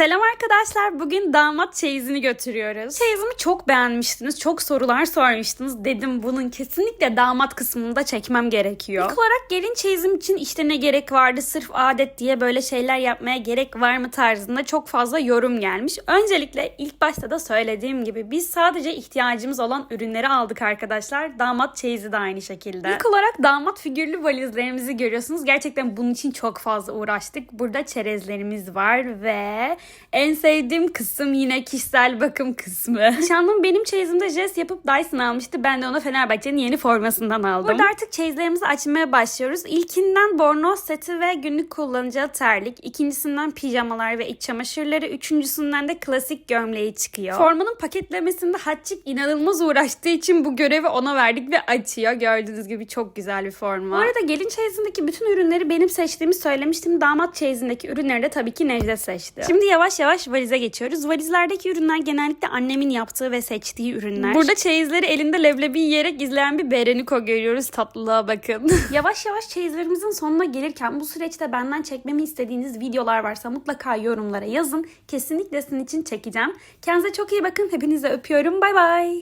Selam arkadaşlar. Bugün damat çeyizini götürüyoruz. Çeyizimi çok beğenmiştiniz. Çok sorular sormuştunuz. Dedim bunun kesinlikle damat kısmını da çekmem gerekiyor. İlk olarak gelin çeyizim için işte ne gerek vardı sırf adet diye böyle şeyler yapmaya gerek var mı tarzında çok fazla yorum gelmiş. Öncelikle ilk başta da söylediğim gibi biz sadece ihtiyacımız olan ürünleri aldık arkadaşlar. Damat çeyizi de aynı şekilde. İlk olarak damat figürlü valizlerimizi görüyorsunuz. Gerçekten bunun için çok fazla uğraştık. Burada çerezlerimiz var ve en sevdiğim kısım yine kişisel bakım kısmı. Nişanlım benim çeyizimde jest yapıp Dyson almıştı. Ben de ona Fenerbahçe'nin yeni formasından aldım. Burada artık çeyizlerimizi açmaya başlıyoruz. İlkinden bornoz seti ve günlük kullanacağı terlik. İkincisinden pijamalar ve iç çamaşırları. Üçüncüsünden de klasik gömleği çıkıyor. Formanın paketlemesinde Hatçik inanılmaz uğraştığı için bu görevi ona verdik ve açıyor. Gördüğünüz gibi çok güzel bir forma. Bu arada gelin çeyizindeki bütün ürünleri benim seçtiğimi söylemiştim. Damat çeyizindeki ürünleri de tabii ki Necdet seçti. Şimdi yavaş yavaş valize geçiyoruz. Valizlerdeki ürünler genellikle annemin yaptığı ve seçtiği ürünler. Burada çeyizleri elinde leblebi yiyerek izleyen bir Bereniko görüyoruz. Tatlılığa bakın. yavaş yavaş çeyizlerimizin sonuna gelirken bu süreçte benden çekmemi istediğiniz videolar varsa mutlaka yorumlara yazın. Kesinlikle sizin için çekeceğim. Kendinize çok iyi bakın. Hepinizi öpüyorum. Bay bay.